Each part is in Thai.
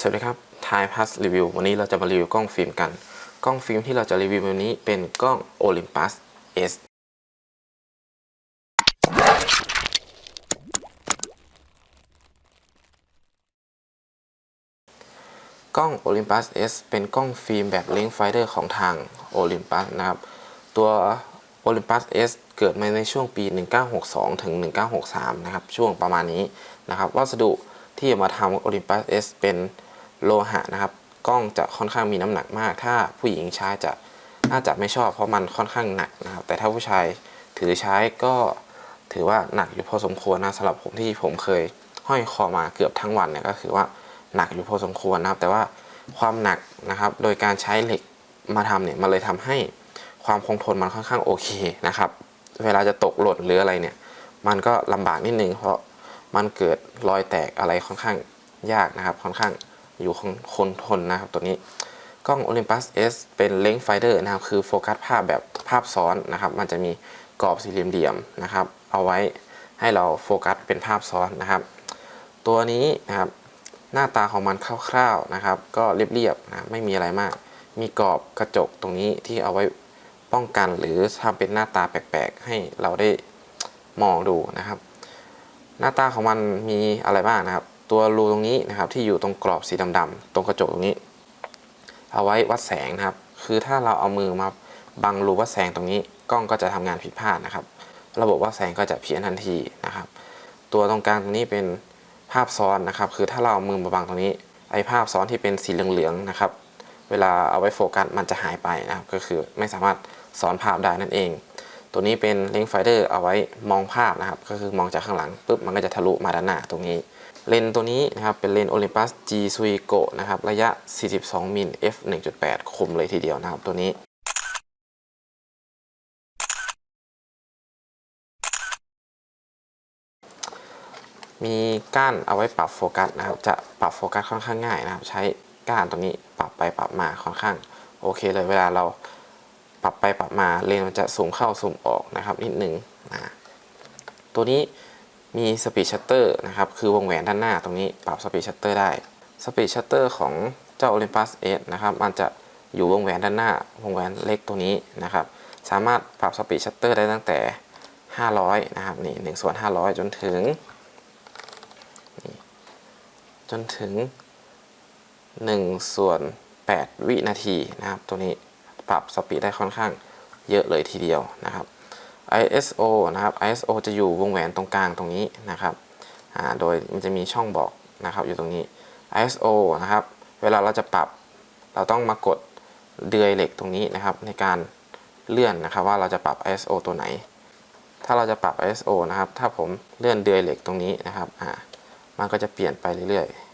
สวัสดีครับ Thai Plus Review วันนี้เราจะมารีวิวกล้องฟิล์มกัน กล้องฟิล์มที่เราจะรีวิววันนี้เป็นกล้อง Olympus S กล้อง Olympus S เป็นกล้องฟิล์มแบบ Lens Finder ของทาง Olympus นะครับ ตัว Olympus S เกิดมาในช่วงปี 1962 ถึง 1963 นะครับ ช่วงประมาณนี้นะครับ วัสดุที่มาทำ Olympus S เป็น โลหะนะครับ กล้องจะค่อนข้างมีน้ำหนักมาก ถ้าผู้หญิงใช้จะน่าจะไม่ชอบเพราะมันค่อนข้างหนักนะครับ แต่ถ้าผู้ชายถือใช้ก็ถือว่าหนักอยู่พอสมควรนะสำหรับผมที่ผมเคยห้อยคอมาเกือบทั้งวันเนี่ยก็คือว่าหนักอยู่พอสมควรนะครับ แต่ว่าความหนักนะครับ โดยการใช้เหล็กมาทำเนี่ยมันเลยทำให้ความคงทนมันค่อนข้างโอเคนะครับ เวลาจะตกหล่นหรืออะไรเนี่ย มันก็ลำบากนิดนึงเพราะมันเกิดรอยแตกอะไรค่อนข้างยากนะครับ ค่อนข้าง อยู่คงคงทนนะครับตัวนี้กล้อง Olympus S เป็นเลนส์ไฟเดอร์นะครับ คือโฟกัสภาพแบบภาพซ้อนนะครับ มันจะมีกรอบสี่เหลี่ยมๆนะครับ เอาไว้ให้เราโฟกัสเป็นภาพซ้อนนะครับ ตัวนี้นะครับหน้าตาของมันคร่าวๆนะครับ ก็เรียบๆนะไม่มีอะไรมาก มีกรอบกระจกตรงนี้ที่เอาไว้ป้องกันหรือทำเป็นหน้าตาแปลกๆ ให้เราได้มองดูนะครับ หน้าตาของมันมีอะไรบ้างนะครับ ตัวรูตรงนี้นะครับที่อยู่ตรงกรอบสีดำๆตรงกระจกตรงนี้ เอาไว้วัดแสงนะครับ คือถ้าเราเอามือมาบังรูวัดแสงตรงนี้กล้องก็จะทำงานผิดพลาดนะครับ ระบบวัดแสงก็จะเพี้ยนทันทีนะครับ ตัวตรงกลางตรงนี้เป็นภาพซ้อนนะครับ คือถ้าเราเอามือมาบังตรงนี้ไอ้ภาพซ้อนที่เป็นสีเหลืองๆนะครับ เวลาเอาไว้โฟกัสมันจะหายไปนะครับ ก็คือไม่สามารถซ้อนภาพได้นั่นเอง ตัวนี้เป็นเลนส์ไฟเดอร์เอาไว้มองภาพนะครับ ก็คือมองจากข้างหลังปุ๊บมันก็จะทะลุมาด้านหน้าตรงนี้ เลนตัวนี้นะครับเป็นเลน Olympus G Suico นะครับระยะ 42 มิล f 1.8 คมเลยทีเดียวนะครับตัวนี้ มีก้านเอาไว้ปรับโฟกัสนะครับจะปรับโฟกัสค่อนข้างง่ายนะครับ ใช้ก้านตรงนี้ปรับไปปรับมาค่อนข้างโอเคเลยเวลาเราปรับไปปรับมาเลนมันจะสูงเข้าสูงออกนะครับนิดนึงนะตัวนี้ มีสปีดชัตเตอร์นะครับคือวงแหวนด้านหน้าตรงนี้ปรับสปีดชัตเตอร์ได้สปีดชัตเตอร์ของเจ้า Olympus S นะครับมันจะอยู่วงแหวนด้านหน้าวงแหวนเล็กตัวนี้นะครับสามารถปรับสปีดชัตเตอร์ได้ตั้งแต่ 500 นะครับนี่1ส่วน500 จนถึง จนถึง 1 ส่วน 8 วินาทีนะครับ ตัวนี้ปรับสปีดได้ค่อนข้างเยอะเลยทีเดียวนะครับ ISO นะครับ ISO จะอยู่วงแหวนตรงกลางตรงนี้นะครับโดยมันจะมีช่องบอกนะครับอยู่ตรงนี้ ISO นะครับ เวลาเราจะปรับเราต้องมากดเดือยเหล็กตรงนี้นะครับ ในการเลื่อนนะครับว่าเราจะปรับ ISO ตัวไหน ถ้าเราจะปรับ ISO นะครับ ถ้าผมเลื่อนเดือยเหล็กตรงนี้นะครับอ่ามันก็จะเปลี่ยนไปเรื่อยๆ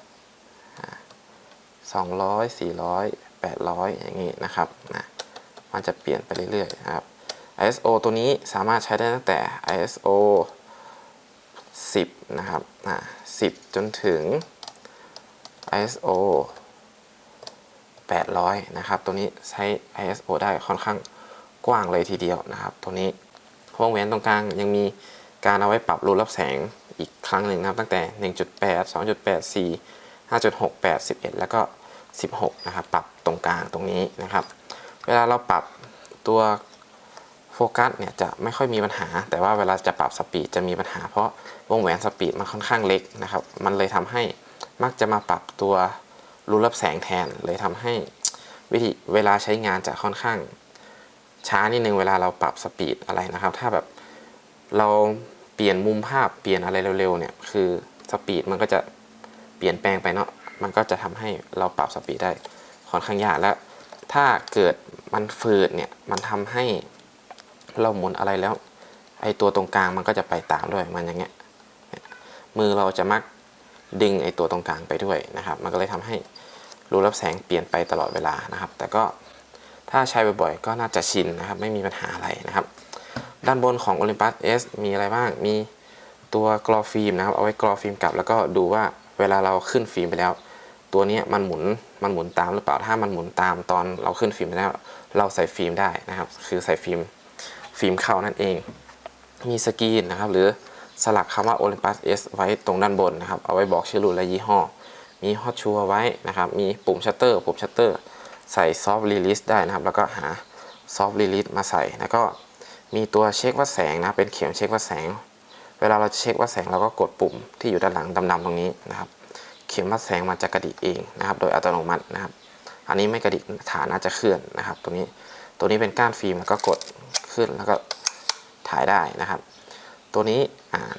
สองร้อยสี่ร้อยแปดร้อยอย่างนี้นะครับนะมันจะเปลี่ยนไปเรื่อยๆนะครับ ISO ตัวนี้สามารถใช้ได้ตั้งแต่ ISO 10 นะครับนะ10 จนถึง ISO 800 นะครับ ตัวนี้ใช้ ISO ได้ค่อนข้างกว้างเลยทีเดียวนะครับ ตัวนี้วงแหวนตรงกลางยังมีการเอาไว้ปรับรูรับแสงอีกครั้งหนึ่งนะครับ ตั้งแต่ 1.8 2.8 4 5.6 8 11 แล้วก็ 16 นะครับ ปรับตรงกลางตรงนี้นะครับ เวลาเราปรับตัว โฟกัสเนี่ยจะไม่ค่อยมีปัญหา แต่ว่าเวลาจะปรับสปีดจะมีปัญหา เพราะวงแหวนสปีดมันค่อนข้างเล็กนะครับ มันเลยทำให้มักจะมาปรับตัวรูรับแสงแทน เลยทำให้วิธีเวลาใช้งานจะค่อนข้างช้านิดนึงเวลาเราปรับสปีดอะไรนะครับ ถ้าแบบเราเปลี่ยนมุมภาพเปลี่ยนอะไรเร็วๆเนี่ยคือสปีดมันก็จะเปลี่ยนแปลงไปเนาะมันก็จะทำให้เราปรับสปีดได้ค่อนข้างยากและถ้าเกิดมันฝืดเนี่ยมันทำให้ เราหมุนอะไรแล้วไอตัวตรงกลางมันก็จะไปตามด้วยมันอย่างเงี้ยมือเราจะมักดึงไอตัวตรงกลางไปด้วยนะครับ มันก็เลยทำให้รูรับแสงเปลี่ยนไปตลอดเวลานะครับ แต่ก็ถ้าใช้บ่อยๆก็น่าจะชินนะครับ ไม่มีปัญหาอะไรนะครับ ด้านบนของ Olympus S มีอะไรบ้างมีตัวกรอฟิล์มนะครับเอาไว้กรอฟิล์มกลับ แล้วก็ดูว่าเวลาเราขึ้นฟิล์มไปแล้ว ตัวนี้มันหมุนมันหมุนตามหรือเปล่าถ้ามันหมุนตามตอนเราขึ้นฟิล์มไปแล้ว เราใส่ฟิล์มได้นะครับ คือใส่ฟิล์ม ฟิล์มเข้านั่นเอง มีสกรีนนะครับ หรือสลักคำว่า Olympus S ไว้ตรงด้านบนนะครับ เอาไว้บอกชื่อรุ่นและยี่ห้อ มีฮอตชัวไว้นะครับ มีปุ่มชัตเตอร์ ปุ่มชัตเตอร์ ใส่ซอฟต์รีลิสได้นะครับ แล้วก็หาซอฟต์รีลิสมาใส่ แล้วก็มีตัวเช็ควัดแสงนะ เป็นเข็มเช็ควัดแสง เวลาเราจะเช็ควัดแสงเราก็กดปุ่มที่อยู่ด้านหลังดำๆตรงนี้นะครับ เข็มวัดแสงมันจะกระดิกเองนะครับ โดยอัตโนมัตินะครับ อันนี้ไม่กระดิกฐานอาจจะเคลื่อนนะครับ ตรงนี้ ตัวนี้เป็นก้านฟิล์มแล้วก็กด ขึ้นแล้วก็ถ่ายได้นะครับ ตัวนี้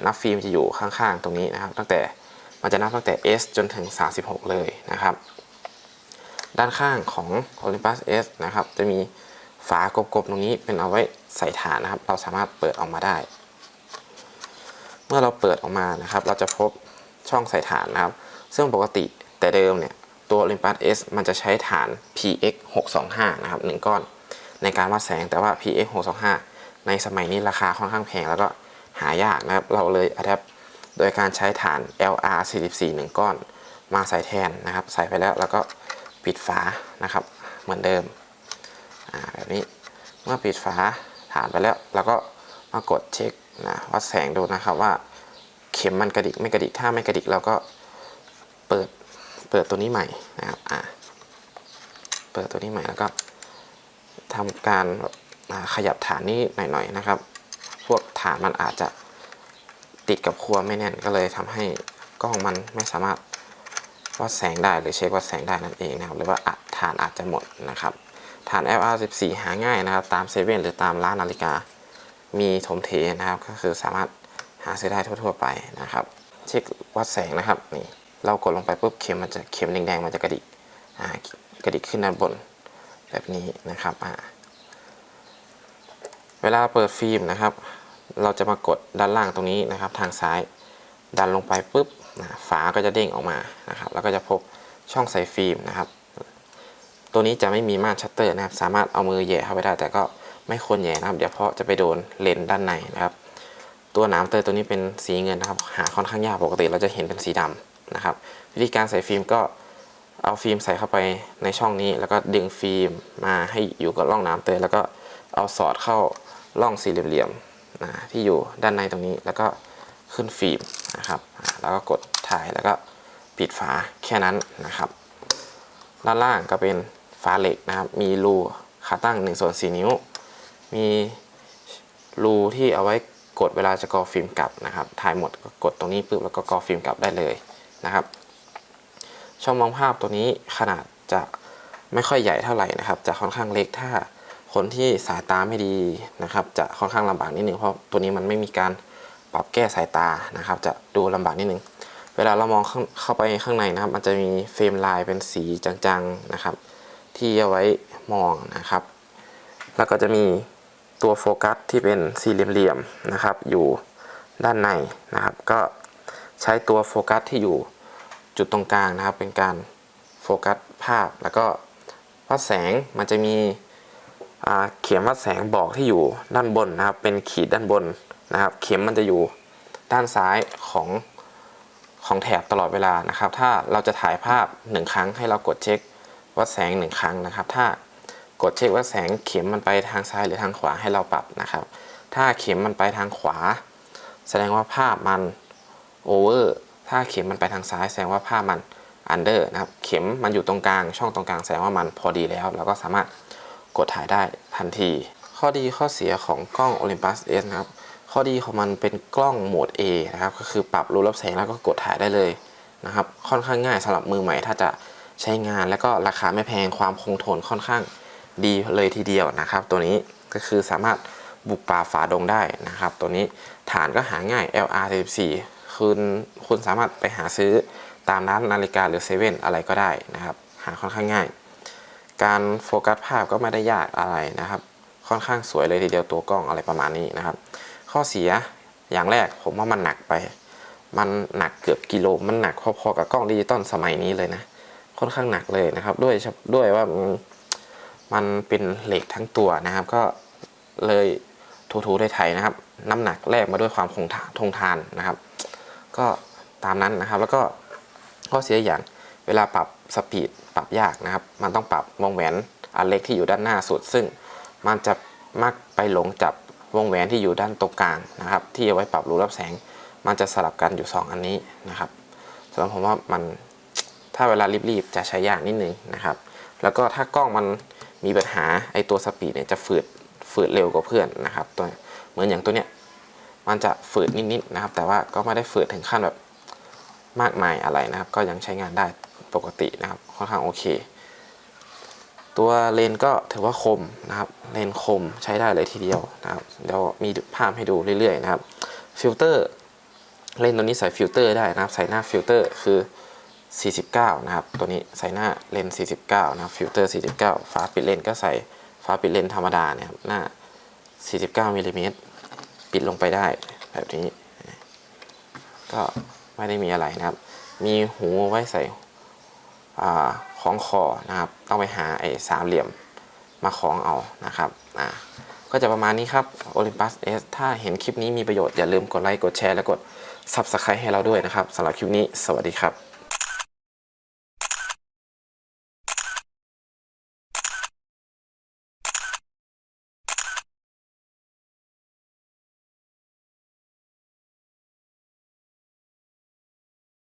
นับฟิล์มจะอยู่ข้างๆตรงนี้นะครับ ตั้งแต่มันจะนับตั้งแต่ S จนถึง 36 เลยนะครับ ด้านข้างของ Olympus S นะครับจะมีฝากลมๆตรงนี้เป็นเอาไว้ใส่ฐานนะครับ เราสามารถเปิดออกมาได้ เมื่อเราเปิดออกมานะครับ เราจะพบช่องใส่ฐานนะครับ ซึ่งปกติแต่เดิมเนี่ยตัว Olympus S มันจะใช้ฐาน PX 625นะครับหนึ่งก้อน ในการวัดแสงแต่ว่า PX 625ในสมัยนี้ราคาค่อนข้างแพงแล้วก็หายากนะครับ เราเลยอัดแอปโดยการใช้ฐาน LR 44หนึ่งก้อน มาใส่แทนนะครับ ใส่ไปแล้วแล้วก็ปิดฝานะครับ เหมือนเดิมอ่าแบบนี้เมื่อปิดฝาฐานไปแล้วเราก็มากดเช็คนะวัดแสงดูนะครับว่าเข็มมันกระดิกไม่กระดิกถ้าไม่กระดิกเราก็เปิดเปิดตัวนี้ใหม่นะครับอ่าเปิดตัวนี้ใหม่แล้วก็ ทำการขยับฐานนี้หน่อยๆนะครับ พวกฐานมันอาจจะติดกับครัวไม่แน่นก็เลยทำให้กล้องมันไม่สามารถวัดแสงได้หรือเช็ควัดแสงได้นั่นเองนะครับ หรือว่าอาจฐานอาจจะหมดนะครับ ฐาน FR14 หาง่ายนะครับ ตามเซเว่นหรือตามร้านนาฬิกา มีถมเทนะครับ ก็คือสามารถหาซื้อได้ทั่ว ๆ ไปนะครับ เช็ควัดแสงนะครับนี่เรากดลงไปปุ๊บเข็มมันจะเข็มแดงๆมันจะกระดิกกระดิกขึ้นด้านบน แบบนี้นะครับอ่าเวลาเปิดฟิล์มนะครับ เราจะมากดด้านล่างตรงนี้นะครับ ทางซ้ายดันลงไปปุ๊บนะฝาก็จะเด้งออกมานะครับ แล้วก็จะพบช่องใส่ฟิล์มนะครับ ตัวนี้จะไม่มีม่านชัตเตอร์นะครับ สามารถเอามือแย่เข้าไปได้ แต่ก็ไม่ควรแย่นะครับ เดี๋ยวเพราะจะไปโดนเลนส์ด้านในนะครับ ตัวหนามเตยตัวนี้เป็นสีเงินนะครับ หาค่อนข้างยากปกติเราจะเห็นเป็นสีดำนะครับ วิธีการใส่ฟิล์มก็ เอาฟิล์มใส่เข้าไปในช่องนี้ แล้วก็ดึงฟิล์มมาให้อยู่กับร่องน้ำเตยแล้วก็เอาสอดเข้าร่องสี่เหลี่ยมๆนะที่อยู่ด้านในตรงนี้แล้วก็ขึ้นฟิล์มนะครับ แล้วก็กดถ่ายแล้วก็ปิดฝาแค่นั้นนะครับ ด้านล่างก็เป็นฝาเหล็กนะครับ มีรูขาตั้ง1ส่วน4นิ้ว มีรูที่เอาไว้กดเวลาจะกอฟิล์มกลับนะครับ ถ่ายหมดก็กดตรงนี้ปุ๊บแล้วก็กอฟิล์มกลับได้เลยนะครับ ช่องมองภาพตัวนี้ขนาดจะไม่ค่อยใหญ่เท่าไหร่นะครับ จะค่อนข้างเล็กถ้าคนที่สายตาไม่ดีนะครับ จะค่อนข้างลำบากนิดนึงเพราะตัวนี้มันไม่มีการปรับแก้สายตานะครับ จะดูลำบากนิดนึงเวลาเรามองเข้าขาไปข้างในนะครับ มันจะมีเฟรมลายเป็นสีจางๆนะครับ ที่เอาไว้มองนะครับ แล้วก็จะมีตัวโฟกัสที่เป็นสี่เหลี่ยมๆนะครับ อยู่ด้านในนะครับ ก็ใช้ตัวโฟกัสที่อยู่ จุดตรงกลางนะครับ เป็นการโฟกัสภาพแล้วก็วัดแสงมันจะมีเข็มวัดแสงบอกที่อยู่ด้านบนนะครับ เป็นขีดด้านบนนะครับ เข็มมันจะอยู่ด้านซ้ายของของแถบตลอดเวลานะครับ ถ้าเราจะถ่ายภาพหนึ่งครั้งให้เรากดเช็ควัดแสงหนึ่งครั้งนะครับ ถ้ากดเช็ควัดแสงเข็มมันไปทางซ้ายหรือทางขวาให้เราปรับนะครับ ถ้าเข็มมันไปทางขวา แสดงว่าภาพมันโอเวอร์ ถ้าเข็มมันไปทางซ้ายแสดงว่าภามันอันเดอร์นะครับ เข็มมันอยู่ตรงกลาง ช่องตรงกลางแสดงว่ามันพอดีแล้ว เราก็สามารถกดถ่ายได้ทันที ข้อดีข้อเสียของกล้อง Olympus S นะครับ ข้อดีของมันเป็นกล้องโหมด A นะครับ ก็คือปรับรูรับแสงแล้วก็กดถ่ายได้เลยนะครับ ค่อนข้างง่ายสำหรับมือใหม่ ถ้าจะใช้งานแล้วก็ราคาไม่แพง ความคงทนค่อนข้างดีเลยทีเดียวนะครับ ตัวนี้ก็คือสามารถบุกป่าฝ่าดงได้นะครับ ตัวนี้ฐานก็หาง่าย LR 44 คุณคุณสามารถไปหาซื้อตามร้านนาฬิกาหรือเซเว่นอะไรก็ได้นะครับ หาค่อนข้างง่าย การโฟกัสภาพก็ไม่ได้ยากอะไรนะครับ ค่อนข้างสวยเลยทีเดียวตัวกล้องอะไรประมาณนี้นะครับ ข้อเสียอย่างแรกผมว่ามันหนักไป มันหนักเกือบกิโลมันหนักพอๆกับกล้องดิจิตอลสมัยนี้เลยนะ ค่อนข้างหนักเลยนะครับ ด้วยด้วยว่ามันเป็นเหล็กทั้งตัวนะครับ ก็เลยถูๆได้ไทยนะครับ น้ำหนักแลกมาด้วยความคงทาทงทานนะครับ ก็ตามนั้นนะครับ แล้วก็ข้อเสียอย่างเวลาปรับสปีดปรับยากนะครับ มันต้องปรับวงแหวนอันเล็กที่อยู่ด้านหน้าสุด ซึ่งมันจะมักไปหลงจับวงแหวนที่อยู่ด้านตรงกลางนะครับ ที่เอาไว้ปรับรูรับแสง มันจะสลับกันอยู่ 2 อันนี้นะครับสำหรับผมว่ามันถ้าเวลารีบๆจะใช้ยากนิดนึงนะครับ แล้วก็ถ้ากล้องมันมีปัญหาไอตัวสปีดเนี่ยจะฝืดฝืดเร็วกว่าเพื่อนนะครับตัวเหมือนอย่างตัวเนี้ย มันจะฝืดนิดๆนะครับ แต่ว่าก็ไม่ได้ฝืดถึงขั้นแบบมากมายอะไรนะครับ ก็ยังใช้งานได้ปกตินะครับ ค่อนข้างโอเค ตัวเลนส์ก็ถือว่าคมนะครับ เลนส์คมใช้ได้เลยทีเดียวนะครับเดี๋ยวมีภาพให้ดูเรื่อยๆนะครับฟิลเตอร์เลนส์ตัวนี้ใส่ฟิลเตอร์ได้นะครับ ใส่หน้าฟิลเตอร์คือ49 นะครับ ตัวนี้ใส่หน้าเลนส์49 นะครับ ฟิลเตอร์ 49ฝาปิดเลนส์ก็ใส่ฝาปิดเลนส์ธรรมดาเนี่ยครับ หน้า 49มิลลิเมตร ปิดลงไปได้แบบนี้ ก็ไม่ได้มีอะไรนะครับ มีหูไว้ใส่ของคอนะครับ ต้องไปหาไอ้สามเหลี่ยมมาคล้องเอานะครับอ่าก็จะประมาณนี้ครับ Olympus S ถ้าเห็นคลิปนี้มีประโยชน์อย่าลืมกดไลค์กดแชร์และกด Subscribe ให้เราด้วยนะครับสำหรับคลิปนี้ สวัสดีครับ